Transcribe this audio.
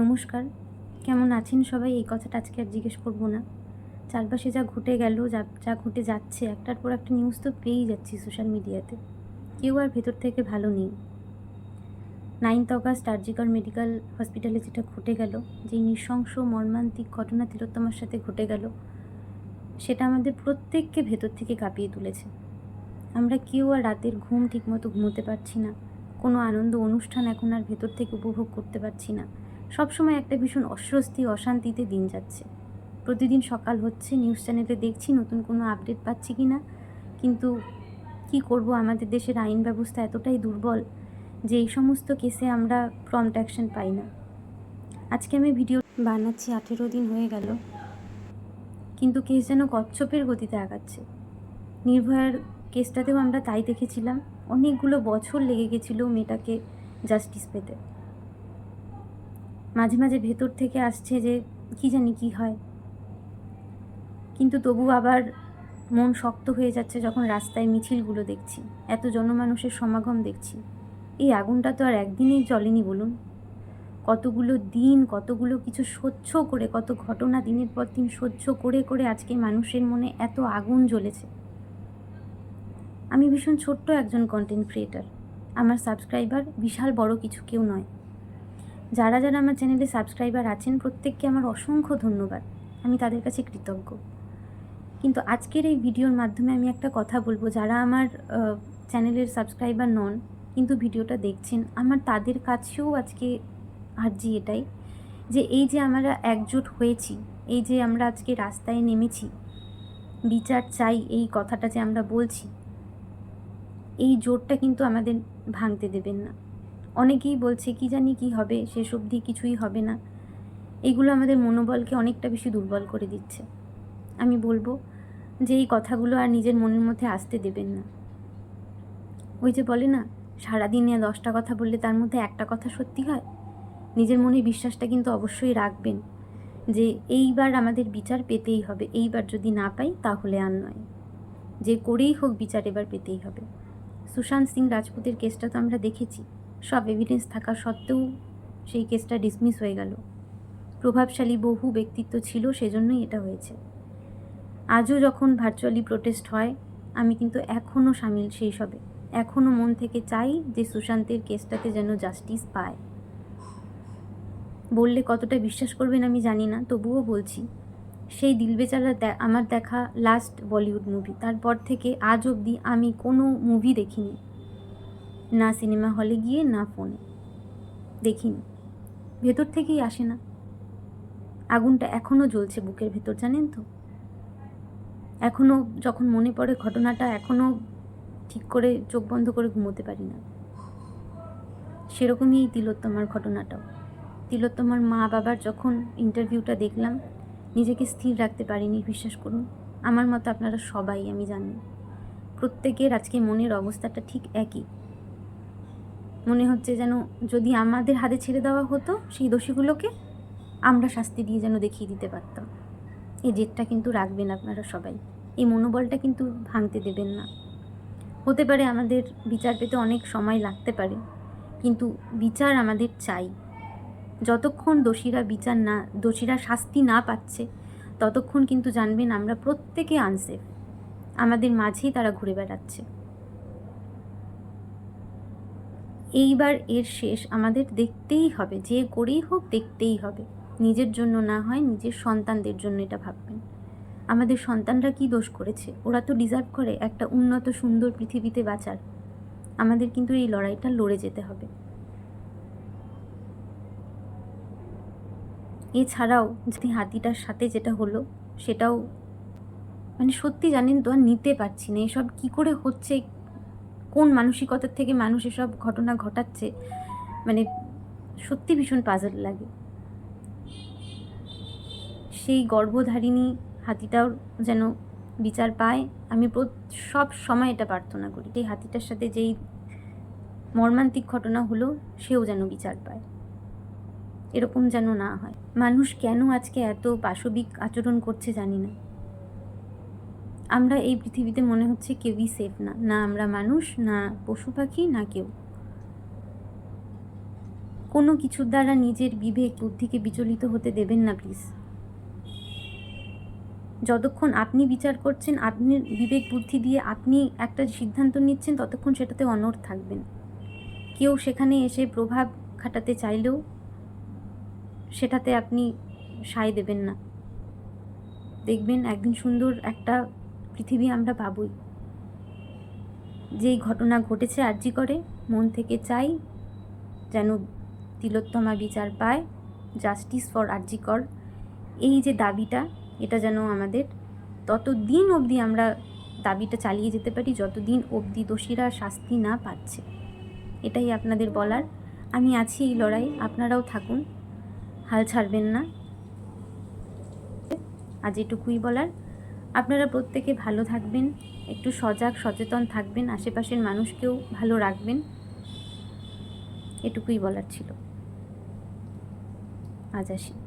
নমস্কার। কেমন আছেন সবাই? এই কথাটা আজকে আর জিজ্ঞেস করব না। চারপাশে যা ঘটে গেল, যা যা ঘটে যাচ্ছে, একটার পর একটা নিউজ তো পেয়েই যাচ্ছি সোশ্যাল মিডিয়াতে কেউ আর ভেতর থেকে ভালো নেই। নাইন্থ অগাস্ট আরজিকর মেডিকেল হসপিটালে যেটা ঘটে গেল, যে নৃশংস, মর্মান্তিক ঘটনা তিলোত্তমার সাথে ঘটে গেল, সেটা আমাদের প্রত্যেককে ভেতর থেকে কাঁপিয়ে তুলেছে। আমরা কেউ আর রাতের ঘুম ঠিকমতো ঘুমোতে পারছি না। কোনো আনন্দ অনুষ্ঠান এখন আর ভেতর থেকে উপভোগ করতে পারছি না। সবসময় একটা ভীষণ অস্বস্তি, অশান্তিতে দিন যাচ্ছে। প্রতিদিন সকাল হচ্ছে নিউজ চ্যানেলে দেখছি নতুন কোনো আপডেট পাচ্ছি কি না কিন্তু কি করব? আমাদের দেশের আইন ব্যবস্থা এতটাই দুর্বল যে এই সমস্ত কেসে আমরা প্রম্পট অ্যাকশন পাই না। আজকে আমি ভিডিও বানাচ্ছি, আঠেরো দিন হয়ে গেল। কিন্তু কেস যেন কচ্ছপের গতিতে আগাচ্ছে। নির্ভয়ার কেসটাতেও আমরা তাই দেখেছিলাম। অনেকগুলো বছর লেগে গেছিল মেয়েটাকে জাস্টিস পেতে। মাঝে মাঝে ভেতর থেকে আসছে যে, কি জানি কি হয়। কিন্তু তবু আবার মন শক্ত হয়ে যাচ্ছে যখন রাস্তায় মিছিলগুলো দেখছি, এত জনমানুষের সমাগম দেখছি। এই আগুনটা তো আর একদিনেই জ্বলেনি বলুন। কতগুলো দিন, কতগুলো কিছু সহ্য করে, কত ঘটনা দিনের পর দিন সহ্য করে করে আজকে মানুষের মনে এত আগুন জ্বলেছে। আমি ভীষণ ছোট্ট একজন কন্টেন্ট ক্রিয়েটার আমার সাবস্ক্রাইবার বিশাল বড় কিছু কেউ নয়। যারা যারা আমার চ্যানেলে সাবস্ক্রাইবার আছেন, প্রত্যেককে আমার অসংখ্য ধন্যবাদ। আমি তাদের কাছে কৃতজ্ঞ। কিন্তু আজকের এই ভিডিওর মাধ্যমে আমি একটা কথা বলব। যারা আমার চ্যানেলের সাবস্ক্রাইবার নন, কিন্তু ভিডিওটা দেখছেন, আমার তাদের কাছেও আজকে আর্জি এটাই যে এই যে আমরা একজোট হয়েছি, এই যে আমরা আজকে রাস্তায় নেমেছি, বিচার চাই এই কথাটা যে আমরা বলছি, এই জোরটা কিন্তু আমাদের ভাঙতে দেবেন না। অনেকেই বলছে, কি জানি কি হবে? শেষ অবধি কিছুই হবে না। এগুলো আমাদের মনোবলকে অনেকটা বেশি দুর্বল করে দিচ্ছে। আমি বলব যে এই কথাগুলো আর নিজের মনের মধ্যে আসতে দেবেন না। ওই যে বলে না, সারাদিনে দশটা কথা বললে তার মধ্যে একটা কথা সত্যি হয়? নিজের মনে বিশ্বাসটা কিন্তু অবশ্যই রাখবেন যে এইবার আমাদের বিচার পেতেই হবে। এইবার যদি না পাই, তাহলে আর নয়। যে করেই হোক বিচার এবার পেতেই হবে। সুশান্ত সিং রাজপুতের কেসটা তো আমরা দেখেছি। সব এভিডেন্স থাকা সত্ত্বেও সেই কেসটা ডিসমিস হয়ে গেল। প্রভাবশালী বহু ব্যক্তিত্ব ছিল, সেজন্যই এটা হয়েছে। আজও যখন ভার্চুয়ালি প্রোটেস্ট হয়, আমি কিন্তু এখনও সামিল সেই সবে। এখনও মন থেকে চাই যে সুশান্তের কেসটাতে যেন জাস্টিস পায়। বললে কতটা বিশ্বাস করবেন আমি জানি না, তবুও বলছি, সেই দিল বেচারা আমার দেখা লাস্ট বলিউড মুভি তারপর থেকে আজ অবধি আমি কোনো মুভি দেখিনি। না সিনেমা হলে গিয়ে না ফোনে। দেখিনি। ভেতর থেকেই আসে না। আগুনটা এখনও জ্বলছে বুকের ভেতর, জানেন তো? এখনও যখন মনে পড়ে ঘটনাটা, এখনও ঠিক করে চোখ বন্ধ করে ঘুমোতে পারি না। সেরকমই তিলোত্তমার ঘটনাটাও। তিলোত্তমার মা বাবার যখন ইন্টারভিউটা দেখলাম, নিজেকে স্থির রাখতে পারিনি, বিশ্বাস করুন। আমার মতো আপনারা সবাই, আমি জানি। প্রত্যেকের আজকে মনের অবস্থাটা ঠিক একই। মনে হচ্ছে যেন যদি আমাদের হাতে ছেড়ে দেওয়া হতো সেই দোষীগুলোকে আমরা শাস্তি দিয়ে যেন দেখিয়ে দিতে পারতাম। এই জেদটা কিন্তু রাখবেন আপনারা সবাই। এই মনোবলটা কিন্তু ভাঙতে দেবেন না। হতে পারে আমাদের বিচার পেতে অনেক সময় লাগতে পারে, কিন্তু বিচার আমাদের চাই। যতক্ষণ দোষীরা বিচার না, দোষীরা শাস্তি না পাচ্ছে, ততক্ষণ কিন্তু জানবেন আমরা প্রত্যেকে আনসেফ আমাদের মাঝেই তারা ঘুরে বেড়াচ্ছে। এইবার এর শেষ আমাদের দেখতেই হবে, যে করেই হোক দেখতেই হবে। নিজের জন্য না হয় নিজের সন্তানদের জন্য এটা ভাববেন। আমাদের সন্তানরা কি দোষ করেছে? ওরা তো ডিজার্ভ করে একটা উন্নত, সুন্দর পৃথিবীতে বাঁচার। আমাদের কিন্তু এই লড়াইটা লড়ে যেতে হবে। এছাড়াও যদি হাতিটার সাথে যেটা হলো, সেটাও মানে সত্যি জানেন তো আর নিতে পারছি না। এসব কী করে হচ্ছে? কোন মানসিকতার থেকে মানুষ এসব ঘটনা ঘটাচ্ছে মানে সত্যি ভীষণ পাজল লাগে। সেই গর্ভধারিণী হাতিটাও যেন বিচার পায়, আমি সব সময় এটা প্রার্থনা করি এই হাতিটার সাথে যেই মর্মান্তিক ঘটনা হলো, সেও যেন বিচার পায়। এরকম যেন না হয়। মানুষ কেন আজকে এত পাশবিক আচরণ করছে জানি না। আমরা এই পৃথিবীতে মনে হচ্ছে কেউই সেফ না। না আমরা মানুষ, না পশু পাখি, না কেউ। কোনো কিছুর দ্বারা নিজের বিবেক, বুদ্ধিকে বিচলিত হতে দেবেন না প্লিজ যতক্ষণ আপনি বিচার করছেন, আপনি বিবেক, বুদ্ধি দিয়ে আপনি একটা সিদ্ধান্ত নিচ্ছেন, ততক্ষণ সেটাতে অনড় থাকবেন। কেউ সেখানে এসে প্রভাব খাটাতে চাইলেও সেটাতে আপনি সায় দেবেন না। দেখবেন একদিন সুন্দর একটা পৃথিবী আমরা পাবই যেই ঘটনা ঘটেছে আর্জি করে, মন থেকে চাই যেন তিলোত্তমা বিচার পায় জাস্টিস ফর আর্জিকর এই যে দাবিটা, এটা যেন আমাদের ততদিন অবধি আমরা দাবিটা চালিয়ে যেতে পারি, যতদিন অবধি দোষীরা শাস্তি না পাচ্ছে। এটাই আপনাদের বলার। আমি আছি এই লড়াই, আপনারাও থাকুন। হাল ছাড়বেন না। আজ এটুকুই বলার। আপনারা প্রত্যেকে ভালো থাকবেন, একটু সজাগ, সচেতন থাকবেন, আশেপাশের মানুষকেও ভালো রাখবেন। এটুকুই বলার ছিল। আজ আসি।